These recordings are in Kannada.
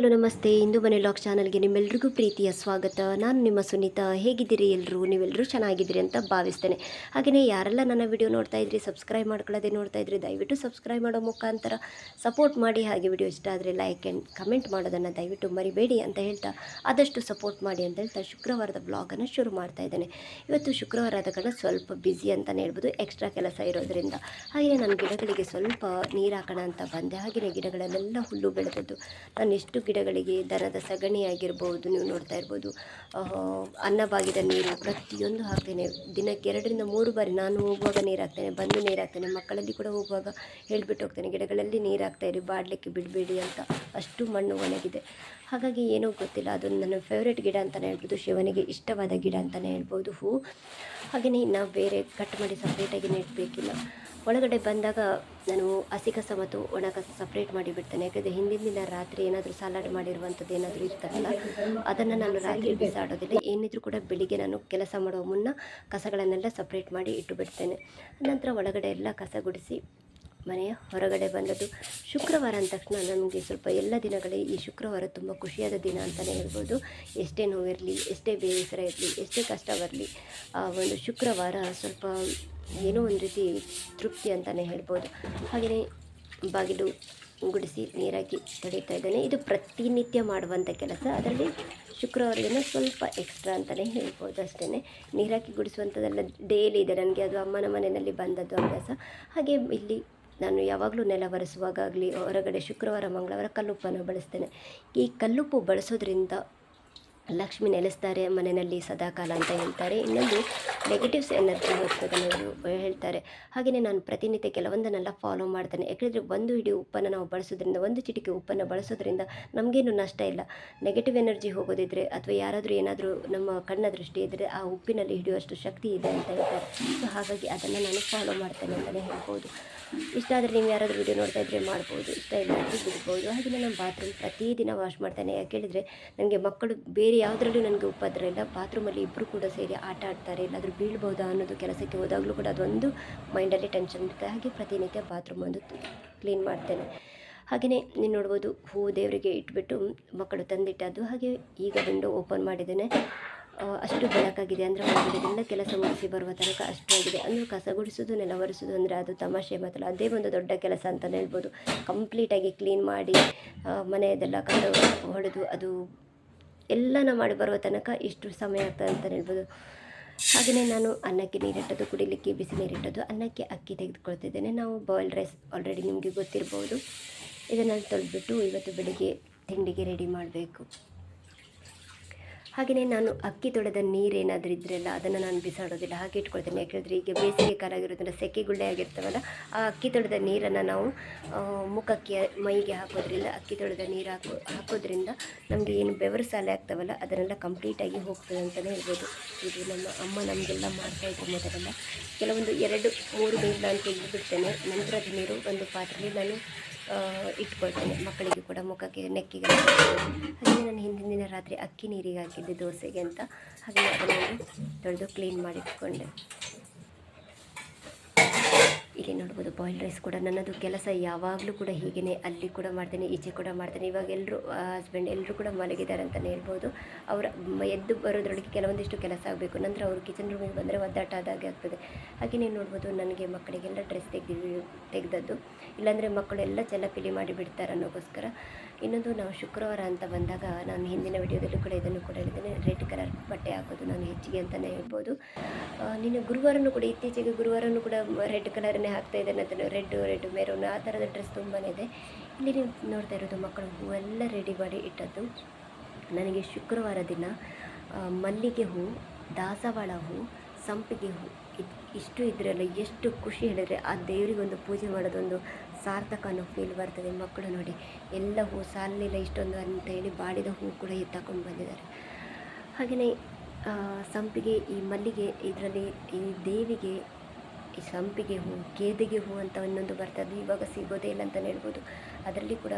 ಹಲೋ, ನಮಸ್ತೆ. ಇಂದು ಮನೆ ಲಾಕ್ ಚಾನಲ್ಗೆ ನಿಮ್ಮೆಲ್ರಿಗೂ ಪ್ರೀತಿಯ ಸ್ವಾಗತ. ನಾನು ನಿಮ್ಮ ಸುನೀತಾ. ಹೇಗಿದ್ದೀರಿ ಎಲ್ಲರೂ? ನೀವೆಲ್ಲರೂ ಚೆನ್ನಾಗಿದ್ದೀರಿ ಅಂತ ಭಾವಿಸ್ತೇನೆ. ಹಾಗೆಯೇ ಯಾರೆಲ್ಲ ನನ್ನ ವಿಡಿಯೋ ನೋಡ್ತಾ ಇದ್ರಿ, ಸಬ್ಸ್ಕ್ರೈಬ್ ಮಾಡ್ಕೊಳ್ಳೋದೇ ನೋಡ್ತಾ ಇದ್ರಿ, ದಯವಿಟ್ಟು ಸಬ್ಸ್ಕ್ರೈಬ್ ಮಾಡೋ ಮುಖಾಂತರ ಸಪೋರ್ಟ್ ಮಾಡಿ. ಹಾಗೆ ವಿಡಿಯೋ ಇಷ್ಟ ಆದರೆ ಲೈಕ್ ಆ್ಯಂಡ್ ಕಮೆಂಟ್ ಮಾಡೋದನ್ನು ದಯವಿಟ್ಟು ಮರಿಬೇಡಿ ಅಂತ ಹೇಳ್ತಾ ಆದಷ್ಟು ಸಪೋರ್ಟ್ ಮಾಡಿ ಅಂತ ಹೇಳ್ತಾ ಶುಕ್ರವಾರದ ಬ್ಲಾಗನ್ನು ಶುರು ಮಾಡ್ತಾ ಇದ್ದೇನೆ. ಇವತ್ತು ಶುಕ್ರವಾರ ಆದ ಕಾರಣ ಸ್ವಲ್ಪ ಬ್ಯುಸಿ ಅಂತಲೇ ಹೇಳ್ಬೋದು ಎಕ್ಸ್ಟ್ರಾ ಕೆಲಸ ಇರೋದರಿಂದ. ಹಾಗೆಯೇ ನನ್ನ ಗಿಡಗಳಿಗೆ ಸ್ವಲ್ಪ ನೀರು ಹಾಕೋಣ ಅಂತ ಬಂದೆ. ಹಾಗೆಯೇ ಗಿಡಗಳಲ್ಲೆಲ್ಲ ಹುಲ್ಲು ಬೆಳೆದದ್ದು. ನಾನು ಎಷ್ಟು ಗಿಡಗಳಿಗೆ ದರದ ಸಗಣಿ ಆಗಿರ್ಬೋದು, ನೀವು ನೋಡ್ತಾ ಇರ್ಬೋದು. ಅನ್ನ ಅನ್ನಭಾಗಿದ ನೀರು ಪ್ರತಿಯೊಂದು ಹಾಕ್ತೇನೆ. ದಿನಕ್ಕೆ ಎರಡರಿಂದ ಮೂರು ಬಾರಿ ನಾನು ಹೋಗುವಾಗ ನೀರು ಹಾಕ್ತೇನೆ ಬಂದು ನೀರು ಹಾಕ್ತೇನೆ ಮಕ್ಕಳಲ್ಲಿ ಕೂಡ ಹೋಗುವಾಗ ಹೇಳ್ಬಿಟ್ಟು ಹೋಗ್ತೇನೆ, ಗಿಡಗಳಲ್ಲಿ ನೀರು ಹಾಕ್ತಾ ಇರಿ, ಬಾಡಲಿಕ್ಕೆ ಬಿಡಬೇಡಿ ಅಂತ ಅಷ್ಟು ಮಣ್ಣು ಒಣಗಿದೆ. ಹಾಗಾಗಿ ಏನೋ ಗೊತ್ತಿಲ್ಲ, ಅದು ನನ್ನ ಫೇವ್ರೆಟ್ ಗಿಡ ಅಂತಲೇ ಹೇಳ್ಬೋದು, ಶಿವನಿಗೆ ಇಷ್ಟವಾದ ಗಿಡ ಅಂತಲೇ ಹೇಳ್ಬೋದು ಹೂ. ಹಾಗೆಯೇ ಇನ್ನು ಬೇರೆ ಕಟ್ ಮಾಡಿ ಸಪ್ರೇಟಾಗಿ ನೆಡಬೇಕಿಲ್ಲ. ಒಳಗಡೆ ಬಂದಾಗ ನಾನು ಹಸಿ ಕಸ ಮತ್ತು ಒಣ ಕಸ ಸಪ್ರೇಟ್ ಮಾಡಿ ಬಿಡ್ತೇನೆ. ಯಾಕಂದರೆ ಹಿಂದಿನ ದಿನ ರಾತ್ರಿ ಏನಾದರೂ ಸಲಾಡ್ ಮಾಡಿರುವಂಥದ್ದು ಏನಾದರೂ ಇರ್ತದಲ್ಲ, ಅದನ್ನು ನಾನು ರಾತ್ರಿ ಬಿಸಾಡೋದಿಲ್ಲ. ಏನಿದ್ರೂ ಕೂಡ ಬೆಳಿಗ್ಗೆ ನಾನು ಕೆಲಸ ಮಾಡುವ ಮುನ್ನ ಕಸಗಳನ್ನೆಲ್ಲ ಸಪ್ರೇಟ್ ಮಾಡಿ ಇಟ್ಟು ಬಿಡ್ತೇನೆ. ನಂತರ ಒಳಗಡೆ ಎಲ್ಲ ಕಸ ಗುಡಿಸಿ ಮನೆಯ ಹೊರಗಡೆ ಬಂದದ್ದು ಶುಕ್ರವಾರ ಅಂದ ತಕ್ಷಣ ನನಗೆ ಸ್ವಲ್ಪ ಎಲ್ಲ ದಿನಗಳೇ ಈ ಶುಕ್ರವಾರ ತುಂಬ ಖುಷಿಯಾದ ದಿನ ಅಂತಲೇ ಹೇಳ್ಬೋದು. ಎಷ್ಟೇ ನೋವಿರಲಿ, ಎಷ್ಟೇ ಬೇಸರ ಇರಲಿ, ಎಷ್ಟೇ ಕಷ್ಟ ಬರಲಿ, ಆ ಒಂದು ಶುಕ್ರವಾರ ಸ್ವಲ್ಪ ಏನೋ ಒಂದು ರೀತಿ ತೃಪ್ತಿ ಅಂತಲೇ ಹೇಳ್ಬೋದು. ಹಾಗೆಯೇ ಬಾಗಿಲು ಗುಡಿಸಿ ನೀರಾಗಿ ತಡೀತಾ ಇದ್ದೇನೆ. ಇದು ಪ್ರತಿನಿತ್ಯ ಮಾಡುವಂಥ ಕೆಲಸ. ಅದರಲ್ಲಿ ಶುಕ್ರವಾರ ದಿನ ಸ್ವಲ್ಪ ಎಕ್ಸ್ಟ್ರಾ ಅಂತಲೇ ಹೇಳ್ಬೋದು ಅಷ್ಟೇ ನೀರಾಕಿ ಗುಡಿಸುವಂಥದ್ದೆಲ್ಲ ಡೈಲಿ ಇದೆ. ನನಗೆ ಅದು ಅಮ್ಮನ ಮನೆಯಲ್ಲಿ ಬಂದದ್ದು ಅಭ್ಯಾಸ. ಹಾಗೆ ಇಲ್ಲಿ ನಾನು ಯಾವಾಗಲೂ ನೆಲ ಒರೆಸುವಾಗಲಿ ಹೊರಗಡೆ ಶುಕ್ರವಾರ ಮಂಗಳವಾರ ಕಲ್ಲುಪ್ಪನ್ನು ಬಳಸ್ತೇನೆ. ಈ ಕಲ್ಲುಪ್ಪು ಬಳಸೋದ್ರಿಂದ ಲಕ್ಷ್ಮಿ ನೆಲೆಸ್ತಾರೆ, ಮನೆಯಲ್ಲಿ ಸದಾಕಾಲ ಅಂತ ಹೇಳ್ತಾರೆ. ಇನ್ನೊಂದು ನೆಗೆಟಿವ್ಸ್ ಎನರ್ಜಿ ಹೋಗ್ತದೆ ಹೇಳ್ತಾರೆ. ಹಾಗೆಯೇ ನಾನು ಪ್ರತಿನಿತ್ಯ ಕೆಲವೊಂದನ್ನೆಲ್ಲ ಫಾಲೋ ಮಾಡ್ತೇನೆ. ಯಾಕೆಂದರೆ ಒಂದು ಹಿಡಿ ಉಪ್ಪನ್ನು ನಾವು ಬಳಸೋದ್ರಿಂದ, ಒಂದು ಚಿಟಿಕೆ ಉಪ್ಪನ್ನು ಬಳಸೋದ್ರಿಂದ ನಮಗೇನು ನಷ್ಟ ಇಲ್ಲ. ನೆಗೆಟಿವ್ ಎನರ್ಜಿ ಹೋಗೋದಿದ್ರೆ ಅಥವಾ ಯಾರಾದರೂ ಏನಾದರೂ ನಮ್ಮ ಕಣ್ಣ ದೃಷ್ಟಿ ಇದ್ದರೆ ಆ ಉಪ್ಪಿನಲ್ಲಿ ಹಿಡಿಯುವಷ್ಟು ಶಕ್ತಿ ಇದೆ ಅಂತ ಹೇಳ್ತಾರೆ. ಸೊ ಹಾಗಾಗಿ ಅದನ್ನು ನಾನು ಫಾಲೋ ಮಾಡ್ತೇನೆ ಅಂತಲೇ ಹೇಳ್ಬೋದು. ಇಷ್ಟ ಆದರೆ ನೀವು ಯಾರಾದರೂ ವಿಡಿಯೋ ನೋಡ್ತಾ ಇದ್ದರೆ ಮಾಡ್ಬೋದು. ಇಷ್ಟ ಇಲ್ಲ ಅಂದರೆ ಬಿಡ್ಬೋದು. ಹಾಗೆಯೇ ನಾನು ಬಾತ್ರೂಮ್ ಪ್ರತಿದಿನ ವಾಶ್ ಮಾಡ್ತೇನೆ. ಯಾಕೆ ಹೇಳಿದರೆ ನನಗೆ ಮಕ್ಕಳು ಬೇರೆ ಯಾವುದರಲ್ಲೂ ನನಗೆ ಉಪದ್ರ ಇಲ್ಲ. ಬಾತ್ರೂಮಲ್ಲಿ ಇಬ್ಬರು ಕೂಡ ಸೇರಿ ಆಟ ಆಡ್ತಾರೆ. ಎಲ್ಲಾದರೂ ಬೀಳ್ಬೋದಾ ಅನ್ನೋದು ಕೆಲಸಕ್ಕೆ ಹೋದಾಗಲೂ ಕೂಡ ಅದೊಂದು ಮೈಂಡಲ್ಲಿ ಟೆನ್ಷನ್ ಇರುತ್ತೆ. ಹಾಗೆ ಪ್ರತಿನಿತ್ಯ ಬಾತ್ರೂಮ್ ಒಂದು ಕ್ಲೀನ್ ಮಾಡ್ತೇನೆ. ಹಾಗೆಯೇ ನೀವು ನೋಡ್ಬೋದು, ಹೂ ದೇವರಿಗೆ ಇಟ್ಬಿಟ್ಟು ಮಕ್ಕಳು ತಂದಿಟ್ಟದ್ದು. ಹಾಗೆ ಈಗ ವಿಂಡೋ ಓಪನ್ ಮಾಡಿದ್ದೇನೆ. ಅಷ್ಟು ಬೆಳಕಾಗಿದೆ. ಅಂದರೆ ಹೊರಗಡೆಯಿಂದ ಕೆಲಸ ಮುಗಿಸಿ ಬರುವ ತನಕ ಅಷ್ಟು ಆಗಿದೆ. ಅಂದರೆ ಕಸ ಗುಡಿಸೋದು ನೆಲ ಒರೆಸೋದು ಅಂದರೆ ಅದು ತಮಾಷೆ ಮಾತ್ರ ಅದೇ ಒಂದು ದೊಡ್ಡ ಕೆಲಸ ಅಂತಲೇ ಹೇಳ್ಬೋದು. ಕಂಪ್ಲೀಟಾಗಿ ಕ್ಲೀನ್ ಮಾಡಿ ಮನೆಯದೆಲ್ಲ ಕಸ ಹೊಡೆದು ಅದು ಎಲ್ಲನ ಮಾಡಿ ಬರುವ ತನಕ ಇಷ್ಟು ಸಮಯ ಆಗ್ತದೆ ಅಂತ ಹೇಳ್ಬೋದು. ಹಾಗೆಯೇ ನಾನು ಅನ್ನಕ್ಕೆ ನೀರಿಟ್ಟದ್ದು, ಕುಡಿಲಿಕ್ಕೆ ಬಿಸಿ ನೀರಿಟ್ಟದ್ದು, ಅನ್ನಕ್ಕೆ ಅಕ್ಕಿ ತೆಗೆದುಕೊಳ್ತಿದ್ದೇನೆ. ನಾವು ಬಾಯ್ಲ್ ರೈಸ್ ಆಲ್ರೆಡಿ ನಿಮಗೆ ಗೊತ್ತಿರ್ಬೋದು. ಇದನ್ನು ತೊಳೆದ್ಬಿಟ್ಟು ಇವತ್ತು ಬೆಳಿಗ್ಗೆ ತಿಂಡಿಗೆ ರೆಡಿ ಮಾಡಬೇಕು. ಹಾಗೆಯೇ ನಾನು ಅಕ್ಕಿ ತೊಡೆದ ನೀರೇನಾದರೂ ಇದ್ರೆಲ್ಲ ಅದನ್ನು ನಾನು ಬಿಸಾಡೋದಿಲ್ಲ, ಹಾಗೆ ಇಟ್ಕೊಳ್ತೇನೆ. ಯಾಕೆಂದರೆ ಈಗ ಬೇಸಿಗೆ ಕಾಲ ಆಗಿರೋದ್ರಿಂದ ಸೆಕೆ ಗುಳ್ಳೆ ಆಗಿರ್ತವಲ್ಲ, ಆ ಅಕ್ಕಿ ತೊಡೆದ ನೀರನ್ನು ನಾವು ಮುಖಕ್ಕೆ, ಮೈಗೆ ಹಾಕೋದ್ರಿಂದ, ಅಕ್ಕಿ ತೊಳೆದ ನೀರು ಹಾಕೋ, ಹಾಕೋದ್ರಿಂದ ನಮಗೆ ಏನು ಬೆವರು ಸಾಲೆ ಆಗ್ತವಲ್ಲ, ಅದನ್ನೆಲ್ಲ ಕಂಪ್ಲೀಟಾಗಿ ಹೋಗ್ತದೆ ಅಂತಲೇ ಹೇಳ್ಬೋದು. ಇದು ನಮ್ಮ ಅಮ್ಮ ನಮಗೆಲ್ಲ ಮಾಡ್ತಾಯಿದ್ರು ಮೊದಲೆಲ್ಲ. ಕೆಲವೊಂದು ಎರಡು, ಮೂರು ನೀರು ನಾನು ತೆಗೆದು ಬಿಡ್ತೇನೆ. ನಂತರದ ನೀರು ಒಂದು ಪಾತ್ರೆಯಲ್ಲಿ ನಾನು ಇಟ್ಕೊಳ್ತೇನೆ. ಮಕ್ಕಳಿಗೆ ಕೂಡ ಮುಖಕ್ಕೆ ನೆಕ್ಕಿಗೆ ಹಾಗೆ ನಾನು ಹಿಂದಿನ ದಿನ ರಾತ್ರಿ ಅಕ್ಕಿ ನೀರಿಗೆ ಹಾಕಿದ್ದೆ ದೋಸೆಗೆ ಅಂತ. ಹಾಗೆ ಅದನ್ನು ತೊಳೆದು ಕ್ಲೀನ್ ಮಾಡಿ ಇಟ್ಕೊಂಡೆ ಇಲ್ಲಿ ನೋಡ್ಬೋದು ಬಾಯ್ಲ್ ರೈಸ್ ಕೂಡ ನನ್ನದು ಕೆಲಸ ಯಾವಾಗಲೂ ಕೂಡ ಹೀಗೇ ಅಲ್ಲಿ ಕೂಡ ಮಾಡ್ತೇನೆ, ಈಚೆ ಕೂಡ ಮಾಡ್ತೇನೆ. ಇವಾಗ ಎಲ್ಲರೂ ಹಸ್ಬೆಂಡ್ ಎಲ್ಲರೂ ಕೂಡ ಮಲಗಿದ್ದಾರೆ ಅಂತಲೇ ಹೇಳ್ಬೋದು. ಅವರ ಎದ್ದು ಬರೋದ್ರೊಳಗೆ ಕೆಲವೊಂದಿಷ್ಟು ಕೆಲಸ ಆಗಬೇಕು. ನಂತರ ಅವರು ಕಿಚನ್ ರೂಮಿಗೆ ಬಂದರೆ ಒದ್ದಾಟ ಆದಾಗೆ ಆಗ್ತದೆ. ಹಾಗೆ ನೀವು ನೋಡ್ಬೋದು ನನಗೆ ಮಕ್ಕಳಿಗೆಲ್ಲ ಡ್ರೆಸ್ ತೆಗೆದಿ ತೆಗೆದದ್ದು. ಇಲ್ಲಾಂದರೆ ಮಕ್ಕಳೆಲ್ಲ ಚೆಲ್ಲಪಿಲಿ ಮಾಡಿ ಬಿಡ್ತಾರೆ ಅನ್ನೋಕ್ಕೋಸ್ಕರ ಇನ್ನೊಂದು ನಾವು ಶುಕ್ರವಾರ ಅಂತ ಬಂದಾಗ ನಾನು ಹಿಂದಿನ ವಿಡಿಯೋದಲ್ಲೂ ಕೂಡ ಇದನ್ನು ಕೂಡ ಹೇಳಿದ್ದೇನೆ. ರೆಡ್ ಕಲರ್ ಬಟ್ಟೆ ಹಾಕೋದು ನಾನು ಹೆಚ್ಚಿಗೆ ಅಂತಲೇ ಹೇಳ್ಬೋದು. ನಿನ್ನೆ ಗುರುವಾರನೂ ಕೂಡ, ಇತ್ತೀಚೆಗೆ ಗುರುವಾರನೂ ಕೂಡ ರೆಡ್ ಕಲರನ್ನೇ ಹಾಕ್ತಾ ಇದ್ದಾನೆ ಅಂತ ರೆಡ್ ರೆಡ್ ಮೆರೂನ್ ಆ ಥರದ ಡ್ರೆಸ್ ತುಂಬಾ ಇದೆ ಇಲ್ಲಿ ನೀವು ನೋಡ್ತಾ ಇರೋದು ಮಕ್ಕಳು, ಹೂವೆಲ್ಲ ರೆಡಿ ಮಾಡಿ ಇಟ್ಟದ್ದು. ನನಗೆ ಶುಕ್ರವಾರ ದಿನ ಮಲ್ಲಿಗೆ ಹೂ, ದಾಸವಾಳ ಹೂ, ಸಂಪಿಗೆ ಹೂ ಇಷ್ಟು ಇದ್ರಲ್ಲ ಎಷ್ಟು ಖುಷಿ ಹೇಳಿದರೆ ಆ ದೇವರಿಗೊಂದು ಪೂಜೆ ಮಾಡೋದೊಂದು ಸಾರ್ಥಕ ಅನ್ನೋ ಫೀಲ್ ಬರ್ತದೆ ಮಕ್ಕಳು ನೋಡಿ. ಎಲ್ಲ ಹೂ ಸಾಲಿಲ್ಲ ಇಷ್ಟೊಂದು ಅಂತ ಹೇಳಿ ಬಾಡಿದ ಹೂ ಕೂಡ ಎತ್ತಾಕೊಂಡು ಬಂದಿದ್ದಾರೆ. ಹಾಗೆಯೇ ಸಂಪಿಗೆ ಈ ಮಲ್ಲಿಗೆ ಇದರಲ್ಲಿ ಈ ದೇವಿಗೆ ಈ ಸಂಪಿಗೆ ಹೂ, ಗೇದೆಗೆ ಹೂ ಅಂತ ಇನ್ನೊಂದು ಬರ್ತದೆ. ಇವಾಗ ಸಿಗೋದೇ ಇಲ್ಲ ಅಂತಲೇ ಹೇಳ್ಬೋದು. ಅದರಲ್ಲಿ ಕೂಡ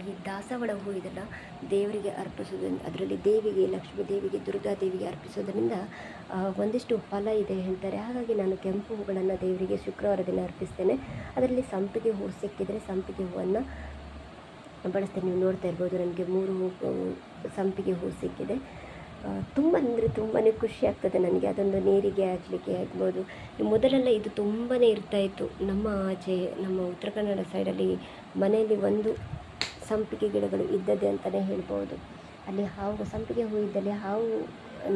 ಈ ದಾಸವಾಳ ಹೂ ಇದೆಲ್ಲ ದೇವರಿಗೆ ಅರ್ಪಿಸೋದ್ರಿಂದ ಅದರಲ್ಲಿ ದೇವಿಗೆ, ಲಕ್ಷ್ಮೀ ದೇವಿಗೆ, ದುರ್ಗಾ ದೇವಿಗೆ ಅರ್ಪಿಸೋದ್ರಿಂದ ಒಂದಿಷ್ಟು ಫಲ ಇದೆ ಹೇಳ್ತಾರೆ. ಹಾಗಾಗಿ ನಾನು ಕೆಂಪು ಹೂಗಳನ್ನು ದೇವರಿಗೆ ಶುಕ್ರವಾರ ದಿನ ಅರ್ಪಿಸ್ತೇನೆ. ಅದರಲ್ಲಿ ಸಂಪಿಗೆ ಹೂ ಸಿಕ್ಕಿದರೆ ಸಂಪಿಗೆ ಹೂವನ್ನು ಬಳಸ್ತೇನೆ. ನೀವು ನೋಡ್ತಾ ಇರ್ಬೋದು, ನನಗೆ ಮೂರು ಹೂ, ಸಂಪಿಗೆ ಹೂ ಸಿಕ್ಕಿದೆ. ತುಂಬ ಅಂದರೆ ತುಂಬಾ ಖುಷಿ ಆಗ್ತದೆ ನನಗೆ. ಅದೊಂದು ನೀರಿಗೆ ಆಗಲಿಕ್ಕೆ ಆಗ್ಬೋದು. ಮೊದಲೆಲ್ಲ ಇದು ತುಂಬಾ ಇರ್ತಾಯಿತ್ತು ನಮ್ಮ ಆಚೆ, ನಮ್ಮ ಉತ್ತರ ಕನ್ನಡ ಸೈಡಲ್ಲಿ ಮನೆಯಲ್ಲಿ ಒಂದು ಸಂಪಿಗೆ ಗಿಡಗಳು ಇದ್ದದೆ ಅಂತಲೇ ಹೇಳ್ಬೋದು. ಅಲ್ಲಿ ಹಾವು, ಸಂಪಿಗೆ ಹೂ ಇದ್ದಲ್ಲಿ ಹಾವು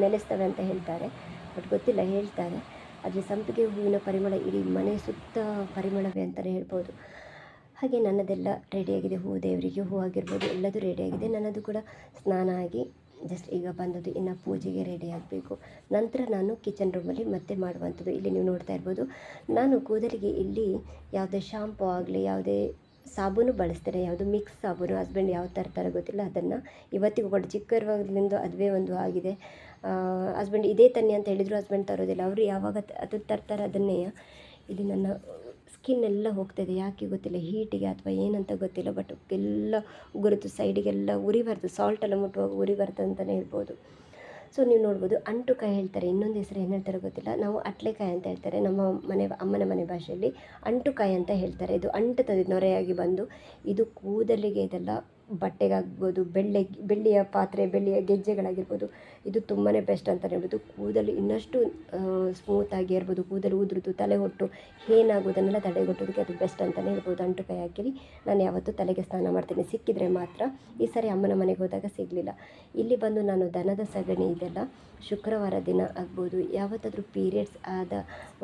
ನೆಲೆಸ್ತವೆ ಅಂತ ಹೇಳ್ತಾರೆ. ಬಟ್ ಗೊತ್ತಿಲ್ಲ, ಹೇಳ್ತಾರೆ. ಆದರೆ ಸಂಪಿಗೆ ಹೂವಿನ ಪರಿಮಳ ಇಡೀ ಮನೆ ಸುತ್ತ ಪರಿಮಳವೇ ಅಂತಲೇ ಹೇಳ್ಬೋದು. ಹಾಗೆ ನನ್ನದೆಲ್ಲ ರೆಡಿಯಾಗಿದೆ ಹೂ ದೇವರಿಗೆ ಹೂ ಆಗಿರ್ಬೋದು. ಎಲ್ಲದೂ ರೆಡಿಯಾಗಿದೆ ನನ್ನದು ಕೂಡ ಸ್ನಾನ ಆಗಿ ಜಸ್ಟ್ ಈಗ ಬಂದದ್ದು ಇನ್ನು ಪೂಜೆಗೆ ರೆಡಿ ಆಗಬೇಕು. ನಂತರ ನಾನು ಕಿಚನ್ ರೂಮಲ್ಲಿ ಮತ್ತೆ ಮಾಡುವಂಥದ್ದು. ಇಲ್ಲಿ ನೀವು ನೋಡ್ತಾ ಇರ್ಬೋದು, ನಾನು ಕೂದಲಿಗೆ ಇಲ್ಲಿ ಯಾವುದೇ ಶಾಂಪು ಆಗಲಿ, ಯಾವುದೇ ಸಾಬೂನು ಬಳಸ್ತಾರೆ. ಯಾವುದು ಮಿಕ್ಸ್ ಸಾಬೂನು ಹಸ್ಬೆಂಡ್ ಯಾವ ತರ್ತಾರೆ ಗೊತ್ತಿಲ್ಲ, ಅದನ್ನು ಇವತ್ತಿಗೂ ಕೂಡ ಚಿಕ್ಕ ಇರುವಾಗಲಿಂದ ಅದುವೇ ಒಂದು ಆಗಿದೆ. ಹಸ್ಬೆಂಡ್ ಇದೇ ತನ್ನಿ ಅಂತ ಹೇಳಿದರು ಹಸ್ಬೆಂಡ್ ತರೋದಿಲ್ಲ. ಅವರು ಯಾವಾಗ ಅದು ತರ್ತಾರೆ ಅದನ್ನೇ ಇಲ್ಲಿ ನನ್ನ ಸ್ಕಿನ್ ಎಲ್ಲ ಹೋಗ್ತಾಯಿದೆ ಯಾಕೆ ಗೊತ್ತಿಲ್ಲ, ಹೀಟಿಗೆ ಅಥವಾ ಏನಂತ ಗೊತ್ತಿಲ್ಲ ಬಟ್ ಎಲ್ಲ ಉಗುರುದು ಸೈಡಿಗೆಲ್ಲ ಉರಿಬಾರ್ದು ಸಾಲ್ಟ್ ಎಲ್ಲ ಮುಟ್ಟುವಾಗ ಉರಿಬಾರ್ದು ಅಂತಲೇ ಹೇಳ್ಬೋದು. ಸೊ ನೀವು ನೋಡ್ಬೋದು ಅಂಟುಕಾಯಿ ಹೇಳ್ತಾರೆ, ಇನ್ನೊಂದು ಹೆಸರು ಏನು ಹೇಳ್ತಾರೆ ಗೊತ್ತಿಲ್ಲ, ನಾವು ಅಟ್ಲೆಕಾಯಿ ಅಂತ ಹೇಳ್ತಾರೆ, ನಮ್ಮ ಮನೆ, ಅಮ್ಮನ ಮನೆ ಭಾಷೆಯಲ್ಲಿ ಅಂಟುಕಾಯಿ ಅಂತ ಹೇಳ್ತಾರೆ, ಇದು ಅಂಟುತ್ತದೆ ನೊರೆಯಾಗಿ ಬಂದು, ಇದು ಕೂದಲಿಗೆ ಇದೆಲ್ಲ ಬಟ್ಟೆಗಾಗ್ಬೋದು, ಬೆಳ್ಳಿ, ಬೆಳ್ಳಿಯ ಪಾತ್ರೆ, ಬೆಳ್ಳಿಯ ಗೆಜ್ಜೆಗಳಾಗಿರ್ಬೋದು, ಇದು ತುಂಬಾ ಬೆಸ್ಟ್ ಅಂತ ಹೇಳ್ಬೋದು. ಕೂದಲು ಇನ್ನಷ್ಟು ಸ್ಮೂತಾಗಿ ಇರ್ಬೋದು. ಕೂದಲು ಉದುರುದು, ತಲೆ ಹೊಟ್ಟು ಏನಾಗೋದನ್ನೆಲ್ಲ ತಡೆಗಟ್ಟೋದಕ್ಕೆ ಅದು ಬೆಸ್ಟ್ ಅಂತಲೇ ಹೇಳ್ಬೋದು. ಅಂಟು ಕೈ ಹಾಕಿರಿ. ನಾನು ಯಾವತ್ತೂ ತಲೆಗೆ ಸ್ನಾನ ಮಾಡ್ತೀನಿ. ಸಿಕ್ಕಿದರೆ ಮಾತ್ರ ಈ ಸಾರಿ ಅಮ್ಮನ ಮನೆಗೆ ಹೋದಾಗ ಸಿಗಲಿಲ್ಲ. ಇಲ್ಲಿ ಬಂದು ನಾನು ದನದ ಸಗಣಿ ಇದೆಲ್ಲ ಶುಕ್ರವಾರ ದಿನ ಆಗ್ಬೋದು. ಯಾವತ್ತಾದರೂ ಪೀರಿಯಡ್ಸ್ ಆದ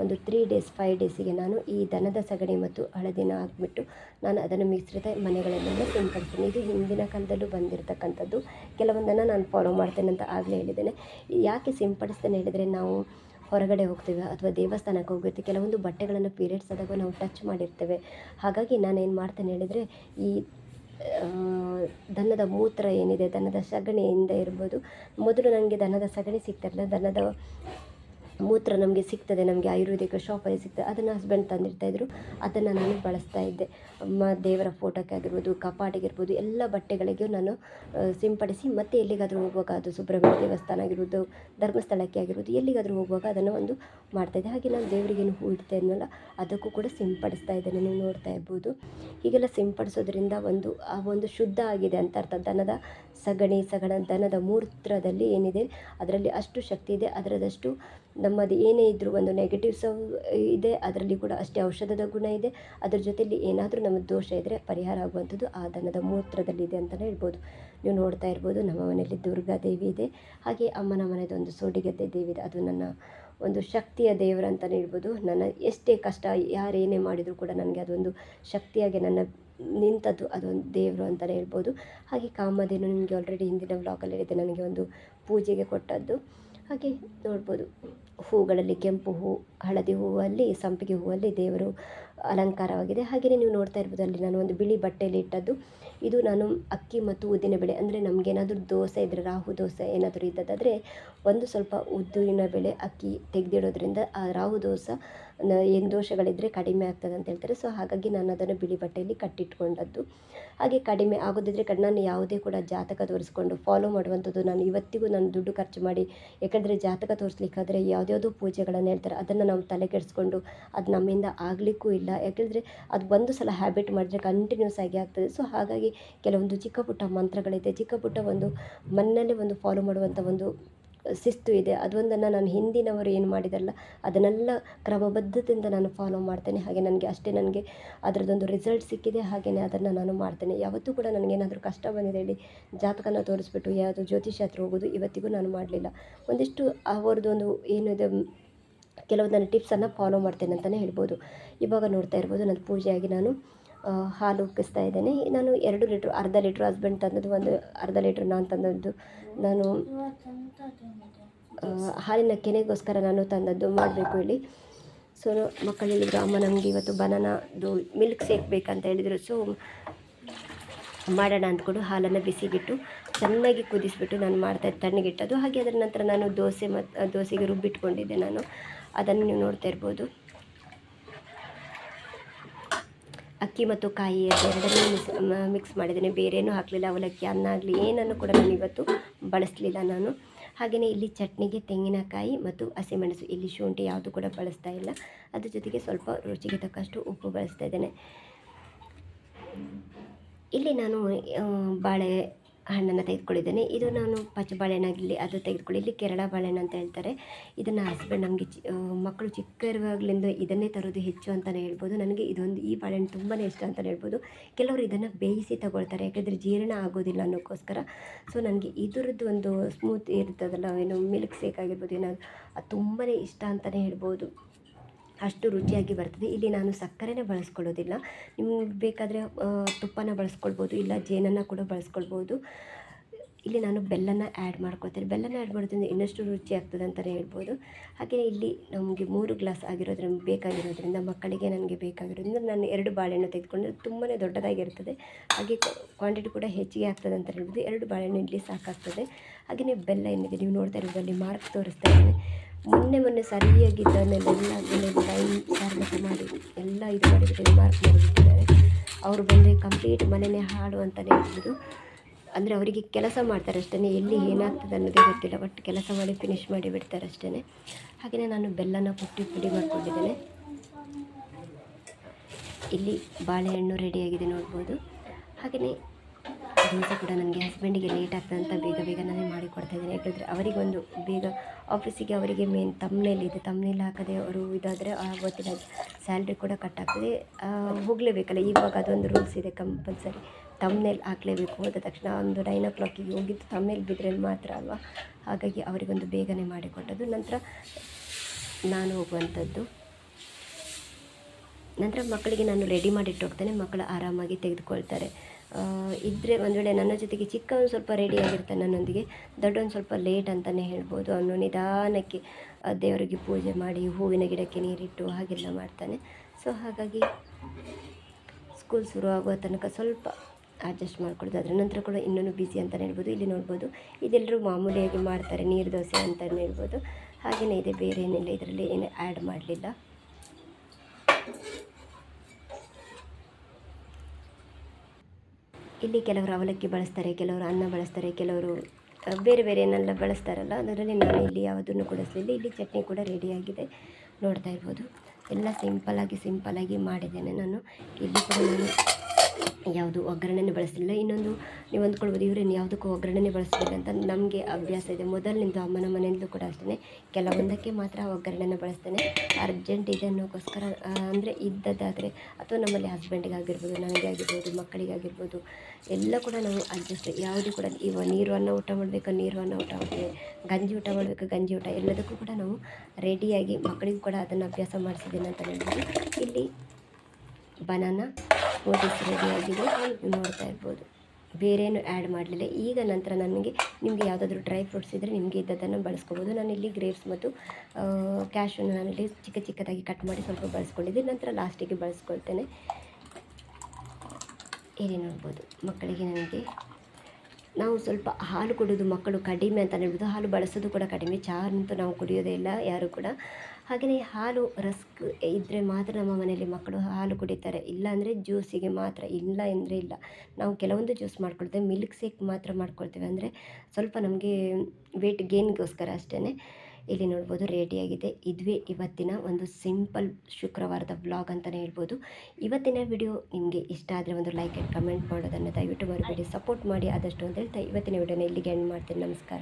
ಒಂದು ತ್ರೀ ಡೇಸ್ ಫೈವ್ ಡೇಸಿಗೆ ನಾನು ಈ ದನದ ಸಗಣಿ ಮತ್ತು ಹಳದಿನ ಹಾಕ್ಬಿಟ್ಟು ನಾನು ಅದನ್ನು ಮಿಶ್ರಿತ ಮನೆಗಳಲ್ಲೆಲ್ಲ ಸಿಂಪಡಿಸ್ತೀನಿ ಇದು ಹಿಂದಿನ ಕಾಲದಲ್ಲೂ ಬಂದಿರತಕ್ಕಂಥದ್ದು. ಕೆಲವೊಂದನ್ನು ನಾನು ಫಾಲೋ ಮಾಡ್ತೇನೆ ಅಂತ ಆಗಲೇ ಹೇಳಿದ್ದೇನೆ. ಯಾಕೆ ಸಿಂಪಡಿಸ್ತೇನೆ ಹೇಳಿದರೆ ನಾವು ಹೊರಗಡೆ ಹೋಗ್ತೇವೆ ಅಥವಾ ದೇವಸ್ಥಾನಕ್ಕೆ ಹೋಗಿರ್ತೀವಿ ಕೆಲವೊಂದು ಬಟ್ಟೆಗಳನ್ನು ಪೀರಿಯಡ್ಸ್ ಆದಾಗ ನಾವು ಟಚ್ ಮಾಡಿರ್ತೇವೆ. ಹಾಗಾಗಿ ನಾನು ಏನು ಮಾಡ್ತೇನೆ ಹೇಳಿದರೆ ಈ ದನದ ಮೂತ್ರ ಏನಿದೆ, ದನದ ಸಗಣಿಯಿಂದ ಇರ್ಬೋದು. ಮೊದಲು ನನಗೆ ದನದ ಸಗಣಿ ಸಿಗ್ತಿರಲಿಲ್ಲ ದನದ ಮೂತ್ರ ನಮಗೆ ಸಿಗ್ತದೆ, ನಮಗೆ ಆಯುರ್ವೇದಿಕ್ ಶಾಪಲ್ಲಿ ಸಿಗ್ತದೆ. ಅದನ್ನು ಹಸ್ಬೆಂಡ್ ತಂದಿರ್ತಾಯಿದ್ರು ಅದನ್ನು ನಾನು ಬಳಸ್ತಾ ಇದ್ದೆ. ಮ ದೇವರ ಫೋಟೋಕ್ಕೆ ಆಗಿರ್ಬೋದು ಕಪಾಟಿಗಿರ್ಬೋದು ಎಲ್ಲ ಬಟ್ಟೆಗಳಿಗೆ ನಾನು ಸಿಂಪಡಿಸಿ ಮತ್ತೆ ಎಲ್ಲಿಗಾದರೂ ಹೋಗುವಾಗ ಅದು ಸುಬ್ರಹ್ಮಣ್ಯ ದೇವಸ್ಥಾನ ಆಗಿರ್ಬೋದು, ಧರ್ಮಸ್ಥಳಕ್ಕೆ ಆಗಿರ್ಬೋದು, ಎಲ್ಲಿಗಾದರೂ ಹೋಗುವಾಗ ಅದನ್ನು ಒಂದು ಮಾಡ್ತಾಯಿದ್ದೆ ಹಾಗೆ ನಾನು ದೇವರಿಗೇನು ಹೂ ಇಡ್ತಾ ಇದ್ನಲ್ಲ, ಅದಕ್ಕೂ ಕೂಡ ಸಿಂಪಡಿಸ್ತಾ ಇದ್ದೇನೆ ನೀವು ನೋಡ್ತಾ ಇರ್ಬೋದು. ಹೀಗೆಲ್ಲ ಸಿಂಪಡಿಸೋದ್ರಿಂದ ಒಂದು, ಆ ಒಂದು ಶುದ್ಧ ಆಗಿದೆ ಅಂತ ಅರ್ಥ. ದನದ ಸಗಣಿ, ಸಗಣ, ದನದ ಮೂತ್ರದಲ್ಲಿ ಏನಿದೆ, ಅದರಲ್ಲಿ ಅಷ್ಟು ಶಕ್ತಿ ಇದೆ. ಅದರದಷ್ಟು ನಮ್ಮದು ಏನೇ ಇದ್ದರೂ ಒಂದು ನೆಗೆಟಿವ್ ಸೌ ಇದೆ, ಅದರಲ್ಲಿ ಕೂಡ ಅಷ್ಟೇ ಔಷಧದ ಗುಣ ಇದೆ. ಅದ್ರ ಜೊತೆಯಲ್ಲಿ ಏನಾದರೂ ನಮ್ಮ ದೋಷ ಇದ್ದರೆ ಪರಿಹಾರ ಆಗುವಂಥದ್ದು ಆ ದನದ ಮೂತ್ರದಲ್ಲಿದೆ ಅಂತಲೇ ಹೇಳ್ಬೋದು. ನೀವು ನೋಡ್ತಾ ಇರ್ಬೋದು, ನಮ್ಮ ಮನೆಯಲ್ಲಿ ದುರ್ಗಾ ದೇವಿ ಇದೆ. ಹಾಗೆ ಅಮ್ಮನ ಮನೆದೊಂದು ಸೋಡಿಗದ್ದೆ ದೇವಿ ಅದು ನನ್ನ ಒಂದು ಶಕ್ತಿಯ ದೇವರು ಅಂತಲೇ ಹೇಳ್ಬೋದು. ನನ್ನ ಎಷ್ಟೇ ಕಷ್ಟ ಯಾರೇನೇ ಮಾಡಿದರೂ ಕೂಡ ನನಗೆ ಅದೊಂದು ಶಕ್ತಿಯಾಗಿ ನನ್ನ ನಿಂತದ್ದು ಅದೊಂದು ದೇವರು ಅಂತಲೇ ಹೇಳ್ಬೋದು. ಹಾಗೆ ಕಾಮಧೇನು ನಿಮಗೆ ಆಲ್ರೆಡಿ ಹಿಂದಿನ ವ್ಲಾಗಲ್ಲಿ ಹೇಳಿದೆ ನನಗೆ ಒಂದು ಪೂಜೆಗೆ ಕೊಟ್ಟದ್ದು. ಹಾಗೆ ನೋಡ್ಬೋದು. ಹೂಗಳಲ್ಲಿ ಕೆಂಪು ಹೂ, ಹಳದಿ ಹೂವಲ್ಲಿ, ಸಂಪಿಗೆ ಹೂವಲ್ಲಿ ದೇವರು ಅಲಂಕಾರವಾಗಿದೆ. ಹಾಗೆಯೇ ನೀವು ನೋಡ್ತಾ ಇರ್ಬೋದು ಅಲ್ಲಿ ನಾನು ಒಂದು ಬಿಳಿ ಬಟ್ಟೆಯಲ್ಲಿ ಇಟ್ಟದ್ದು. ಇದು ನಾನು ಅಕ್ಕಿ ಮತ್ತು ಉದ್ದಿನ ಬೆಳೆ, ಅಂದರೆ ನಮಗೇನಾದರೂ ದೋಸೆ ಇದ್ದರೆ ರಾಹು ದೋಸೆ ಏನಾದರೂ ಇದ್ದದ್ದಾದರೆ, ಒಂದು ಸ್ವಲ್ಪ ಉದ್ದಿನ ಬೆಳೆ ಅಕ್ಕಿ ತೆಗೆದಿಡೋದ್ರಿಂದ ಆ ರಾಹು ದೋಸೆ ಏನು ದೋಷಗಳಿದ್ದರೆ ಕಡಿಮೆ ಆಗ್ತದೆ ಅಂತ ಹೇಳ್ತಾರೆ. ಸೊ ಹಾಗಾಗಿ ನಾನು ಅದನ್ನು ಬಿಳಿ ಬಟ್ಟೆಯಲ್ಲಿ ಕಟ್ಟಿಟ್ಕೊಂಡದ್ದು. ಹಾಗೆ ಕಡಿಮೆ ಆಗೋದಿದ್ರೆ ಕಡೆ ನಾನು ಯಾವುದೇ ಕೂಡ ಜಾತಕ ತೋರಿಸ್ಕೊಂಡು ಫಾಲೋ ಮಾಡುವಂಥದ್ದು ನಾನು ಇವತ್ತಿಗೂ ನಾನು ದುಡ್ಡು ಖರ್ಚು ಮಾಡಿ, ಯಾಕಂದರೆ ಜಾತಕ ತೋರಿಸ್ಲಿಕ್ಕಾದರೆ ಯಾವುದ್ಯಾವುದೋ ಪೂಜೆಗಳನ್ನು ಹೇಳ್ತಾರೆ. ಅದನ್ನು ನಾವು ತಲೆ ಕೆಡಿಸ್ಕೊಂಡು ಅದು ನಮ್ಮಿಂದ ಆಗಲಿಕ್ಕೂ ಇಲ್ಲ. ಯಾಕೆಂದರೆ ಅದು ಒಂದು ಸಲ ಹ್ಯಾಬಿಟ್ ಮಾಡಿದ್ರೆ ಕಂಟಿನ್ಯೂಸ್ ಆಗಿ ಆಗ್ತದೆ. ಸೊ ಹಾಗಾಗಿ ಕೆಲವೊಂದು ಚಿಕ್ಕ ಪುಟ್ಟ ಮಂತ್ರಗಳಿದೆ. ಚಿಕ್ಕ ಪುಟ್ಟ ಒಂದು ಮನೆಯಲ್ಲೇ ಒಂದು ಫಾಲೋ ಮಾಡುವಂಥ ಒಂದು ಶಿಸ್ತು ಇದೆ. ಅದೊಂದನ್ನು ನಾನು ಹಿಂದಿನವರು ಏನು ಮಾಡಿದ್ರಲ್ಲ ಅದನ್ನೆಲ್ಲ ಕ್ರಮಬದ್ಧತೆಯಿಂದ ನಾನು ಫಾಲೋ ಮಾಡ್ತೇನೆ. ಹಾಗೆ ನನಗೆ ಅಷ್ಟೇ ನನಗೆ ಅದರದ್ದೊಂದು ರಿಸಲ್ಟ್ ಸಿಕ್ಕಿದೆ ಹಾಗೆಯೇ ಅದನ್ನು ನಾನು ಮಾಡ್ತೇನೆ. ಯಾವತ್ತೂ ಕೂಡ ನನಗೇನಾದರೂ ಕಷ್ಟ ಬಂದಿದೆ ಹೇಳಿ ಜಾತಕನ ತೋರಿಸ್ಬಿಟ್ಟು ಯಾವುದು ಜ್ಯೋತಿಷ್ಯ ಹತ್ರ ಹೋಗೋದು ಇವತ್ತಿಗೂ ನಾನು ಮಾಡಲಿಲ್ಲ. ಒಂದಿಷ್ಟು ಅವ್ರದ್ದೊಂದು ಏನಿದೆ ಕೆಲವೊಂದನ್ನು ಟಿಪ್ಸನ್ನು ಫಾಲೋ ಮಾಡ್ತೇನೆ ಅಂತಲೇ ಹೇಳ್ಬೋದು. ಇವಾಗ ನೋಡ್ತಾ ಇರ್ಬೋದು, ನನ್ನ ಪೂಜೆಯಾಗಿ ನಾನು ಹಾಲು ಉಕ್ಕಿಸ್ತಾ ಇದ್ದೇನೆ. ನಾನು ಎರಡು ಲೀಟ್ರ್, ಅರ್ಧ ಲೀಟ್ರ್ ಹಸ್ಬೆಂಡ್ ತಂದದ್ದು ಒಂದು, ಅರ್ಧ ಲೀಟ್ರ್ ನಾನು ತಂದದ್ದು. ನಾನು ಹಾಲಿನ ಕೆನೆಗೋಸ್ಕರ ನಾನು ತಂದದ್ದು. ಮಾಡಬೇಕು ಹೇಳಿ. ಸೊ ಮಕ್ಕಳು ಹೇಳಿದರು, ಅಮ್ಮ, ನಮಗೆ ಇವತ್ತು ಬನಾನದು ಮಿಲ್ಕ್ ಶೇಕ್ ಬೇಕಂತ ಹೇಳಿದರು. ಸೊ ಮಾಡೋಣ ಅಂದ್ಕೊಂಡು ಹಾಲನ್ನು ಬಿಸಿಗಿಟ್ಟು, ಚೆನ್ನಾಗಿ ಕುದಿಸಿಬಿಟ್ಟು ನಾನು ಮಾಡ್ತಾ ತಣ್ಣಗಿಟ್ಟದು ಹಾಗೆ ಅದರ ನಂತರ ನಾನು ದೋಸೆ ಮತ್ತು ದೋಸೆಗೆ ರುಬ್ಬಿಟ್ಕೊಂಡಿದ್ದೆ ನಾನು. ಅದನ್ನು ನೀವು ನೋಡ್ತಾ ಇರ್ಬೋದು. ಅಕ್ಕಿ ಮತ್ತು ಕಾಯಿ ಎರಡನ್ನೂ ಮಿಕ್ಸ್ ಮಿಕ್ಸ್ ಮಾಡಿದ್ದೀನಿ. ಬೇರೇನೂ ಹಾಕಲಿಲ್ಲ. ಅವಲಕ್ಕಿ, ಅನ್ನ ಆಗಲಿ, ಏನನ್ನು ಕೂಡ ನಾನು ಇವತ್ತು ಬಳಸಲಿಲ್ಲ ನಾನು. ಹಾಗೆಯೇ ಇಲ್ಲಿ ಚಟ್ನಿಗೆ ತೆಂಗಿನಕಾಯಿ ಮತ್ತು ಹಸಿಮೆಣಸು. ಇಲ್ಲಿ ಶುಂಠಿ ಯಾವುದು ಕೂಡ ಬಳಸ್ತಾ ಇಲ್ಲ. ಅದ್ರ ಜೊತೆಗೆ ಸ್ವಲ್ಪ ರುಚಿಗೆ ತಕ್ಕಷ್ಟು ಉಪ್ಪು ಬಳಸ್ತಾ ಇದ್ದೇನೆ. ಇಲ್ಲಿ ನಾನು ಬಾಳೆ ಹಣ್ಣನ್ನು ತೆಗೆದುಕೊಂಡಿದ್ದೇನೆ ಇದು ನಾನು ಪಚ್ಚ ಬಾಳೆಹಣ್ಣಾಗಿರಲಿ, ಅದು ತೆಗೆದುಕೊಳ್ಳಿ ಇಲ್ಲಿ ಕೇರಳ ಬಾಳೆಹಣ್ಣು ಅಂತ ಹೇಳ್ತಾರೆ. ಇದನ್ನು ಹಸ್ಬೆಂಡ್ ನಮಗೆ ಚಿ ಮಕ್ಕಳು ಚಿಕ್ಕ ಇರುವಾಗಲಿಂದ ಇದನ್ನೇ ತರೋದು ಹೆಚ್ಚು ಅಂತಲೇ ಹೇಳ್ಬೋದು. ನನಗೆ ಇದೊಂದು, ಈ ಬಾಳೆಹಣ್ಣು ತುಂಬಾ ಇಷ್ಟ ಅಂತಲೇ ಹೇಳ್ಬೋದು. ಕೆಲವರು ಇದನ್ನು ಬೇಯಿಸಿ ತಗೊಳ್ತಾರೆ, ಯಾಕೆಂದರೆ ಜೀರ್ಣ ಆಗೋದಿಲ್ಲ ಅನ್ನೋಕ್ಕೋಸ್ಕರ. ಸೊ ನನಗೆ ಇದರದ್ದು ಒಂದು ಸ್ಮೂತ್ ಇರ್ತದಲ್ಲ, ಏನು ಮಿಲ್ಕ್ ಶೇಕ್ ಆಗಿರ್ಬೋದು ಏನಾದ್ರು, ಅದು ತುಂಬಾ ಇಷ್ಟ ಅಂತಲೇ ಹೇಳ್ಬೋದು. ಅಷ್ಟು ರುಚಿಯಾಗಿ ಬರ್ತದೆ. ಇಲ್ಲಿ ನಾನು ಸಕ್ಕರೆನೇ ಬಳಸ್ಕೊಳ್ಳೋದಿಲ್ಲ. ನಿಮ್ಗೆ ಬೇಕಾದರೆ ತುಪ್ಪನ ಬಳಸ್ಕೊಳ್ಬೋದು, ಇಲ್ಲ ಜೇನನ್ನು ಕೂಡ ಬಳಸ್ಕೊಳ್ಬೋದು. ಇಲ್ಲಿ ನಾನು ಬೆಲ್ಲನ ಆ್ಯಡ್ ಮಾಡ್ಕೊಳ್ತೀನಿ. ಬೆಲ್ಲನ ಆ್ಯಡ್ ಮಾಡೋದ್ರಿಂದ ಇನ್ನಷ್ಟು ರುಚಿ ಆಗ್ತದೆ ಅಂತಲೇ ಹೇಳ್ಬೋದು. ಹಾಗೆಯೇ ಇಲ್ಲಿ ನಮಗೆ ಮೂರು ಗ್ಲಾಸ್ ಆಗಿರೋದ್ರಿಂದ ಬೇಕಾಗಿರೋದ್ರಿಂದ, ಮಕ್ಕಳಿಗೆ ನನಗೆ ಬೇಕಾಗಿರೋದ್ರಿಂದ ನಾನು ಎರಡು ಬಾಳೆಹಣ್ಣು ತೆಗೆದುಕೊಂಡ್ರೆ ತುಂಬಾ ದೊಡ್ಡದಾಗಿರ್ತದೆ. ಹಾಗೆ ಕ್ವಾಂಟಿಟಿ ಕೂಡ ಹೆಚ್ಚಿಗೆ ಆಗ್ತದೆ ಅಂತ ಹೇಳ್ಬೋದು. ಎರಡು ಬಾಳೆಹಣ್ಣು ಇಲ್ಲಿ ಸಾಕಾಗ್ತದೆ. ಹಾಗೆಯೇ ಬೆಲ್ಲ ಏನಿದೆ, ನೀವು ನೋಡ್ತಾ ಇರೋದ್ರಲ್ಲಿ ಮಾರ್ಕ್ ತೋರಿಸ್ತಾ ಇದ್ದೇನೆ. ಮೊನ್ನೆ ಮೊನ್ನೆ ಸರಿಯಾಗಿದ್ದನ್ನೆಲ್ಲ ಅದನ್ನೆಲ್ಲ ಟೈಮ್ ಮಾಡಿ ಎಲ್ಲ ಇದು ಮಾಡಿಬಿಟ್ಟು ಮಾರ್ಕ್ ಮಾಡಿಬಿಟ್ಟಿದ್ದಾರೆ. ಅವರು ಬಂದರೆ ಕಂಪ್ಲೀಟ್ ಮನೆಯೇ ಹಾಳು ಅಂತಲೇ ಹೇಳ್ಬೋದು. ಅಂದರೆ ಅವರಿಗೆ ಕೆಲಸ ಮಾಡ್ತಾರೆ ಅಷ್ಟೇ ಎಲ್ಲಿ ಏನಾಗ್ತದೆ ಅನ್ನೋದೇ ಗೊತ್ತಿಲ್ಲ ಬಟ್ ಕೆಲಸ ಮಾಡಿ ಫಿನಿಶ್ ಮಾಡಿ ಬಿಡ್ತಾರೆ ಅಷ್ಟೇ ಹಾಗೆಯೇ ನಾನು ಬೆಲ್ಲನ ಪುಟ್ಟಿ ಪುಡಿ ಮಾಡ್ಕೊಂಡಿದ್ದೇನೆ. ಇಲ್ಲಿ ಬಾಳೆಹಣ್ಣು ರೆಡಿಯಾಗಿದೆ ನೋಡ್ಬೋದು. ಹಾಗೆಯೇ ದೋಸೆ ಕೂಡ ನನಗೆ ಹಸ್ಬೆಂಡಿಗೆ ಲೇಟ್ ಆಗ್ತದೆ ಅಂತ ಬೇಗ ಬೇಗ ನಾನೇ ಮಾಡಿಕೊಡ್ತಾ ಇದ್ದೀನಿ ಯಾಕಂದರೆ ಅವರಿಗೊಂದು ಬೇಗ ಆಫೀಸಿಗೆ ಅವರಿಗೆ ಮೇನ್ ತಮ್ಮನೇಲಿದೆ ತಮ್ಮನೇಲಿ ಹಾಕದೆ ಅವರು ಇದಾದರೆ ಆವತ್ತಿನ ಸ್ಯಾಲ್ರಿ ಕೂಡ ಕಟ್ ಆಗ್ತದೆ. ಹೋಗಲೇಬೇಕಲ್ಲ? ಇವಾಗ ಅದೊಂದು ರೂಲ್ಸ್ ಇದೆ ಕಂಪಲ್ಸರಿ ತಮ್ಮನೇಲಿ ಹಾಕಲೇಬೇಕು. ಹೋದ ತಕ್ಷಣ ಒಂದು ನೈನ್ ಓ ಕ್ಲಾಕಿಗೆ ಹೋಗಿದ್ದು ತಮ್ಮನೇಲಿ ಬಿದ್ದರೆ ಮಾತ್ರ ಅಲ್ವಾ? ಹಾಗಾಗಿ ಅವರಿಗೊಂದು ಬೇಗನೆ ಮಾಡಿಕೊಟ್ಟದ್ದು. ನಂತರ ನಾನು ಹೋಗುವಂಥದ್ದು. ನಂತರ ಮಕ್ಕಳಿಗೆ ನಾನು ರೆಡಿ ಮಾಡಿಟ್ಟು ಹೋಗ್ತೇನೆ. ಮಕ್ಕಳು ಆರಾಮಾಗಿ ತೆಗೆದುಕೊಳ್ತಾರೆ. ಇದ್ದರೆ ಒಂದು ವೇಳೆ ನನ್ನ ಜೊತೆಗೆ ಚಿಕ್ಕವನು ಸ್ವಲ್ಪ ರೆಡಿಯಾಗಿರ್ತಾನೆ ನನ್ನೊಂದಿಗೆ, ದೊಡ್ಡವನು ಸ್ವಲ್ಪ ಲೇಟ್ ಅಂತಲೇ ಹೇಳ್ಬೋದು. ಅವನು ನಿಧಾನಕ್ಕೆ ದೇವರಿಗೆ ಪೂಜೆ ಮಾಡಿ ಹೂವಿನ ಗಿಡಕ್ಕೆ ನೀರಿಟ್ಟು ಹಾಗೆಲ್ಲ ಮಾಡ್ತಾನೆ. ಸೊ ಹಾಗಾಗಿ ಸ್ಕೂಲ್ ಶುರು ಆಗುವ ತನಕ ಸ್ವಲ್ಪ ಅಡ್ಜಸ್ಟ್ ಮಾಡ್ಕೊಳ್ಳೋದು. ಅದರ ನಂತರ ಕೂಡ ಇನ್ನೂ ಬ್ಯುಸಿ ಅಂತಲೇ ಹೇಳ್ಬೋದು. ಇಲ್ಲಿ ನೋಡ್ಬೋದು ಇದೆಲ್ಲರೂ ಮಾಮೂಲಿಯಾಗಿ ಮಾಡ್ತಾರೆ, ನೀರು ದೋಸೆ ಅಂತಲೇ ಹೇಳ್ಬೋದು. ಹಾಗೆಯೇ ಇದೆ, ಬೇರೆ ಏನಿಲ್ಲ. ಇದರಲ್ಲಿ ಏನು ಆ್ಯಡ್ ಮಾಡಲಿಲ್ಲ. ಇಲ್ಲಿ ಕೆಲವರು ಅವಲಕ್ಕಿ ಬಳಸ್ತಾರೆ, ಕೆಲವರು ಅನ್ನ ಬಳಸ್ತಾರೆ, ಕೆಲವರು ಬೇರೆ ಬೇರೆ ಏನೆಲ್ಲ ಬಳಸ್ತಾರಲ್ಲ, ಅದರಲ್ಲಿ ನಾನು ಇಲ್ಲಿ ಯಾವುದನ್ನು ಕೂಡ ಸೇರಿಲ್ಲ. ಇಲ್ಲಿ ಚಟ್ನಿ ಕೂಡ ರೆಡಿಯಾಗಿದೆ ನೋಡ್ತಾ ಇರ್ಬೋದು. ಎಲ್ಲ ಸಿಂಪಲಾಗಿ ಸಿಂಪಲಾಗಿ ಮಾಡಿದ್ದೇನೆ ನಾನು. ಇಲ್ಲಿ ಕೂಡ ನಾನು ಯಾವುದು ಒಗ್ಗರಣೆನೇ ಬಳಸಲಿಲ್ಲ. ಇನ್ನೊಂದು ನೀವು ಅಂದ್ಕೊಳ್ಬೋದು ಇವರೇನು ಯಾವುದಕ್ಕೂ ಒಗ್ಗರಣೆ ಬಳಸಬೇಕು ಅಂತ ನಮಗೆ ಅಭ್ಯಾಸ ಇದೆ. ಮೊದಲಿನಿಂದ ಅಮ್ಮನ ಮನೆಯಿಂದಲೂ ಕೂಡ ಅಷ್ಟೇ ಕೆಲವೊಂದಕ್ಕೆ ಮಾತ್ರ ಒಗ್ಗರಣೆನ ಬಳಸ್ತೇನೆ. ಅರ್ಜೆಂಟ್ ಇದೆ ಅನ್ನೋಕ್ಕೋಸ್ಕರ ಅಂದರೆ ಇದ್ದದ್ದಾದರೆ ಅಥವಾ ನಮ್ಮಲ್ಲಿ ಹಸ್ಬೆಂಡಿಗೆ ಆಗಿರ್ಬೋದು ನನಗೆ ಆಗಿರ್ಬೋದು ಮಕ್ಕಳಿಗೆ ಆಗಿರ್ಬೋದು ಎಲ್ಲ ಕೂಡ ನಾವು ಅಡ್ಜಸ್ಟ್ ಯಾವುದು ಕೂಡ ಇವ ನೀರು ಅನ್ನ ಊಟ ಮಾಡಬೇಕು, ನೀರು ಅನ್ನ ಊಟ ಮಾಡ್ತೇವೆ ಗಂಜಿ ಊಟ ಮಾಡಬೇಕು, ಗಂಜಿ ಊಟ ಎಲ್ಲದಕ್ಕೂ ಕೂಡ ನಾವು ರೆಡಿಯಾಗಿ ಮಕ್ಕಳಿಗೂ ಕೂಡ ಅದನ್ನು ಅಭ್ಯಾಸ ಮಾಡಿಸಿದ್ದೀನಿ ಅಂತ ಹೇಳ್ಬೋದು. ಇಲ್ಲಿ ಬನಾನ ಸ್ಮೂತೀಸ್ ರೆಡಿಯಾಗಿದೆ ನೀವು ನೋಡ್ತಾ ಇರ್ಬೋದು. ಬೇರೇನು ಆ್ಯಡ್ ಮಾಡಲಿಲ್ಲ. ಈಗ ನಂತರ ನನಗೆ ನಿಮಗೆ ಯಾವುದಾದ್ರೂ ಡ್ರೈ ಫ್ರೂಟ್ಸ್ ಇದ್ದರೆ ನಿಮಗೆ ಇದ್ದದನ್ನು ಬಳಸ್ಕೋಬೋದು. ನಾನಿಲ್ಲಿ ಗ್ರೇಪ್ಸ್ ಮತ್ತು ಕ್ಯಾಶನ್ನು ನಾನಿಲ್ಲಿ ಚಿಕ್ಕ ಚಿಕ್ಕದಾಗಿ ಕಟ್ ಮಾಡಿ ಸ್ವಲ್ಪ ಬಳಸ್ಕೊಂಡಿದ್ದೆ. ನಂತರ ಲಾಸ್ಟಿಗೆ ಬಳಸ್ಕೊಳ್ತೇನೆ. ಇಲ್ಲಿ ನೋಡ್ಬೋದು. ಮಕ್ಕಳಿಗೆ ನನಗೆ ನಾವು ಸ್ವಲ್ಪ ಹಾಲು ಕುಡಿಯೋದು ಮಕ್ಕಳು ಕಡಿಮೆ ಅಂತ ಹೇಳ್ಬೋದು. ಹಾಲು ಬಳಸೋದು ಕೂಡ ಕಡಿಮೆ. ಚಹಾ ಅಂತೂ ನಾವು ಕುಡಿಯೋದೇ ಇಲ್ಲ, ಯಾರು ಕೂಡ. ಹಾಗೆಯೇ ಹಾಲು ರಸ್ಕ್ ಇದ್ದರೆ ಮಾತ್ರ ನಮ್ಮ ಮನೆಯಲ್ಲಿ ಮಕ್ಕಳು ಹಾಲು ಕುಡಿತಾರೆ. ಇಲ್ಲ ಅಂದರೆ ಜ್ಯೂಸಿಗೆ ಮಾತ್ರ ಇಲ್ಲ ಅಂದರೆ ಇಲ್ಲ. ನಾವು ಕೆಲವೊಂದು ಜ್ಯೂಸ್ ಮಾಡ್ಕೊಳ್ತೇವೆ. ಮಿಲ್ಕ್ ಶೇಕ್ ಮಾತ್ರ ಮಾಡ್ಕೊಳ್ತೇವೆ. ಅಂದರೆ ಸ್ವಲ್ಪ ನಮಗೆ ವೆಯ್ಟ್ ಗೇನ್ಗೋಸ್ಕರ ಅಷ್ಟೇ ಇಲ್ಲಿ ನೋಡ್ಬೋದು ರೆಡಿಯಾಗಿದೆ ಇದುವೇ ಇವತ್ತಿನ ಒಂದು ಸಿಂಪಲ್ ಶುಕ್ರವಾರದ ವ್ಲಾಗ್ ಅಂತಲೇ ಹೇಳ್ಬೋದು. ಇವತ್ತಿನ ವಿಡಿಯೋ ನಿಮಗೆ ಇಷ್ಟ ಆದರೆ ಒಂದು ಲೈಕ್ ಆ್ಯಂಡ್ ಕಮೆಂಟ್ ಮಾಡೋದನ್ನು ದಯವಿಟ್ಟು ಮರಿಬೇಡಿ. ಸಪೋರ್ಟ್ ಮಾಡಿ ಆದಷ್ಟು ಅಂತ ಹೇಳ್ತಾ ಇವತ್ತಿನ ವಿಡಿಯೋನ ಇಲ್ಲಿಗೆ ಎಂಡ್ ಮಾಡ್ತೀನಿ. ನಮಸ್ಕಾರ.